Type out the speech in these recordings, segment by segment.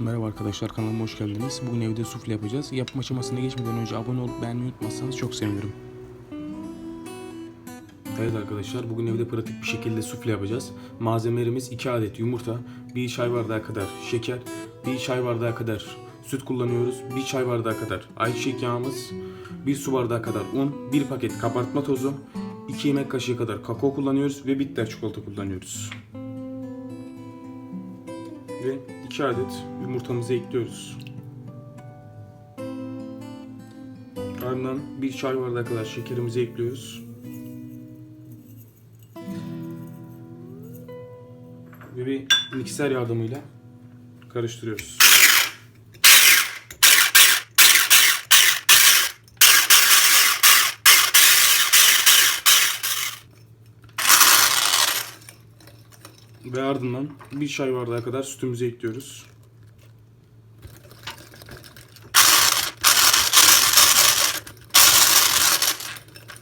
Merhaba arkadaşlar kanalıma hoş geldiniz. Bugün evde sufle yapacağız. Yapım aşamasına geçmeden önce abone olup beğenmeyi unutmazsanız çok sevinirim. Evet arkadaşlar bugün evde pratik bir şekilde sufle yapacağız. Malzemelerimiz 2 adet yumurta, 1 çay bardağı kadar şeker, 1 çay bardağı kadar süt kullanıyoruz, 1 çay bardağı kadar ayçiçek yağımız, 1 su bardağı kadar un, 1 paket kabartma tozu, 2 yemek kaşığı kadar kakao kullanıyoruz ve bitter çikolata kullanıyoruz. Ve 2 adet yumurtamızı ekliyoruz. Ardından bir çay bardağı kadar şekerimizi ekliyoruz. Ve bir mikser yardımıyla karıştırıyoruz. Ve ardından bir çay bardağı kadar sütümüzü ekliyoruz.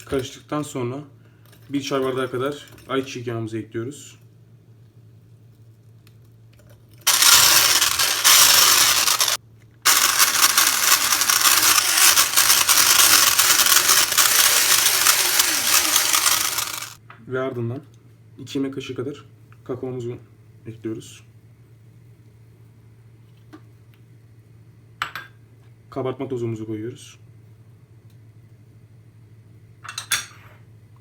Karıştıktan sonra bir çay bardağı kadar ayçiçek yağımızı ekliyoruz. Ve ardından 2 yemek kaşığı kadar kakaomuzu ekliyoruz. Kabartma tozumuzu koyuyoruz.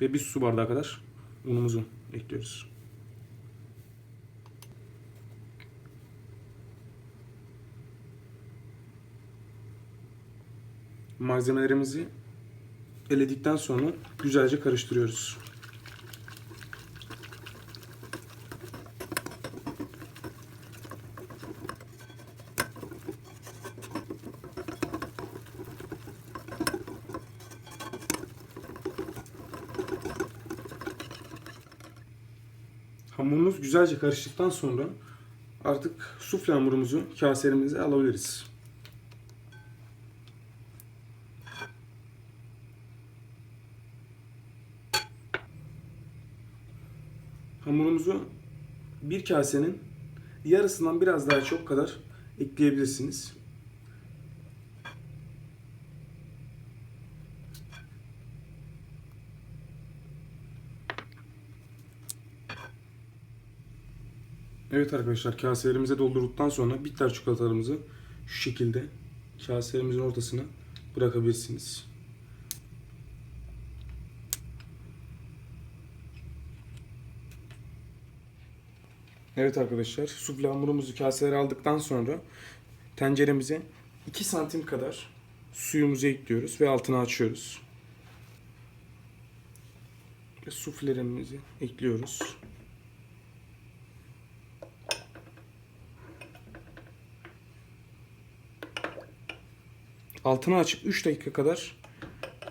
Ve bir su bardağı kadar unumuzu ekliyoruz. Malzemelerimizi eledikten sonra güzelce karıştırıyoruz. Hamurumuz güzelce karıştıktan sonra artık sufle hamurumuzu kaselerimize alabiliriz. Hamurumuzu bir kasenin yarısından biraz daha çok kadar ekleyebilirsiniz. Evet arkadaşlar kaselerimize doldurduktan sonra bitter çikolatalarımızı şu şekilde kaselerimizin ortasına bırakabilirsiniz. Evet arkadaşlar sufle hamurumuzu kaselere aldıktan sonra tenceremize 2 santim kadar suyumuzu ekliyoruz ve altını açıyoruz. Ve suflerimizi ekliyoruz. Altını açıp 3 dakika kadar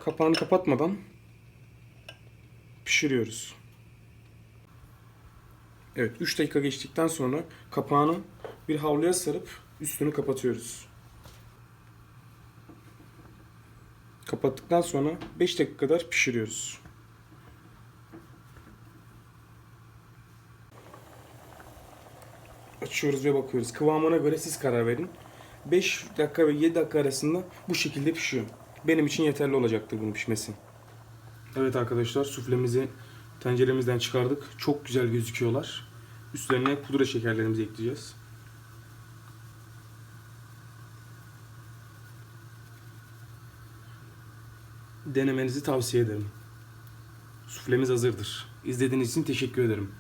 kapağını kapatmadan pişiriyoruz. Evet 3 dakika geçtikten sonra kapağını bir havluya sarıp üstünü kapatıyoruz. Kapattıktan sonra 5 dakika kadar pişiriyoruz. Açıyoruz ve bakıyoruz. Kıvamına göre siz karar verin. 5 dakika ve 7 dakika arasında bu şekilde pişiyor. Benim için yeterli olacaktır bunun pişmesi. Evet arkadaşlar suflemizi tenceremizden çıkardık. Çok güzel gözüküyorlar. Üstlerine pudra şekerlerimizi ekleyeceğiz. Denemenizi tavsiye ederim. Suflemiz hazırdır. İzlediğiniz için teşekkür ederim.